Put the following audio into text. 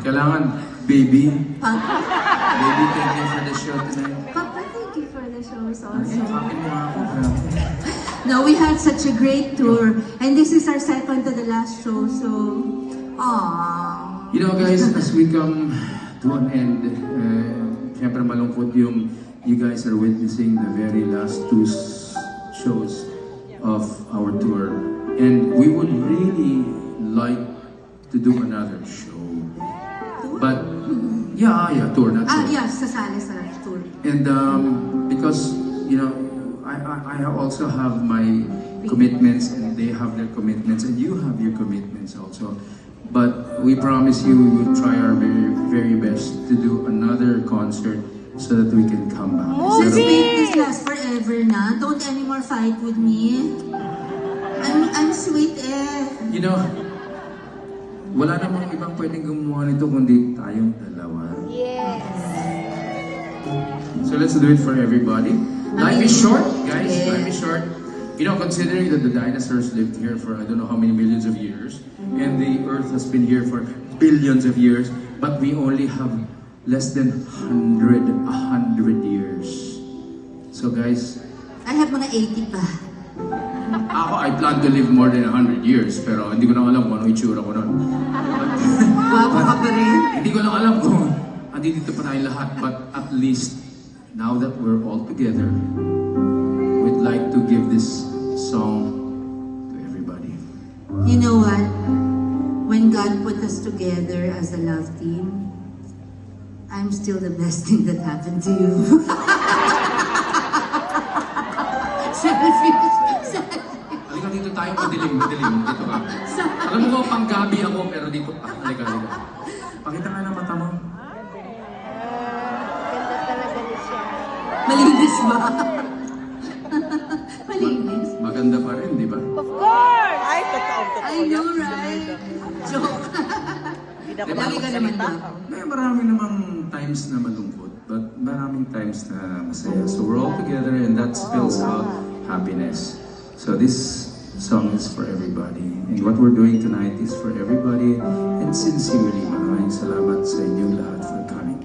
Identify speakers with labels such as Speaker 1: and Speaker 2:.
Speaker 1: Kailangan, baby.
Speaker 2: Papa,
Speaker 1: Baby, thank you for the show tonight.
Speaker 2: Papa, thank you for the shows
Speaker 1: Ay,
Speaker 2: also.
Speaker 1: bakit mo ako? Grabe.
Speaker 2: No, we had such a great tour. And this is our second to the last show, so... Aww.
Speaker 1: You know guys, as we come to an end, uh, syempre malungkot yung you guys are witnessing the very last two shows of our tour. And we would really like to do another show. But, yeah, yeah, tour, not
Speaker 2: Ah,
Speaker 1: show.
Speaker 2: yes, sasali sa tour.
Speaker 1: And um, because, you know, I, I, I also have my commitments and they have their commitments and you have your commitments also. But we promise you we will try our very, very best to do another concert so that we can come back.
Speaker 2: Let's make this last forever na. Don't anymore fight with me. I'm, I'm sweet eh.
Speaker 1: You know, wala namang ibang pwedeng gumawa nito kundi tayong dalawa. So let's do it for everybody. Life is short, guys. Life is short. You know, considering that the dinosaurs lived here for I don't know how many millions of years, and the Earth has been here for billions of years, but we only have less than hundred, a hundred years. So guys,
Speaker 2: I have mga 80 pa.
Speaker 1: Ako I plan to live more than 100 years, pero hindi ko na alam kung ano itsura ko nun.
Speaker 2: Wapo ka pa rin.
Speaker 1: Hindi ko lang alam kung andito pa tayo lahat, but at least now that we're all together, we'd like to give this song to everybody.
Speaker 2: You know what? When God put us together as a love team, I'm still the best thing that happened to you.
Speaker 1: Halika dito tayo, madilim, madilim. Dito ka. Alam mo ko, panggabi ako, pero dito, ah, halika, halika. Pakita nga ng mata mo.
Speaker 3: Ganda talaga ni siya.
Speaker 2: Malinis ba? Malinis.
Speaker 1: Maganda pa rin, di ba?
Speaker 3: Of course!
Speaker 4: Ay, totoo, totoo.
Speaker 2: I know, right? Joke.
Speaker 4: Hindi ako
Speaker 2: Lagi ka naman ba?
Speaker 1: May marami namang times na malungkot, but maraming times na masaya. So we're all together and that spells out happiness. So this song is for everybody. And what we're doing tonight is for everybody. And sincerely, maraming salamat sa inyong lahat for coming.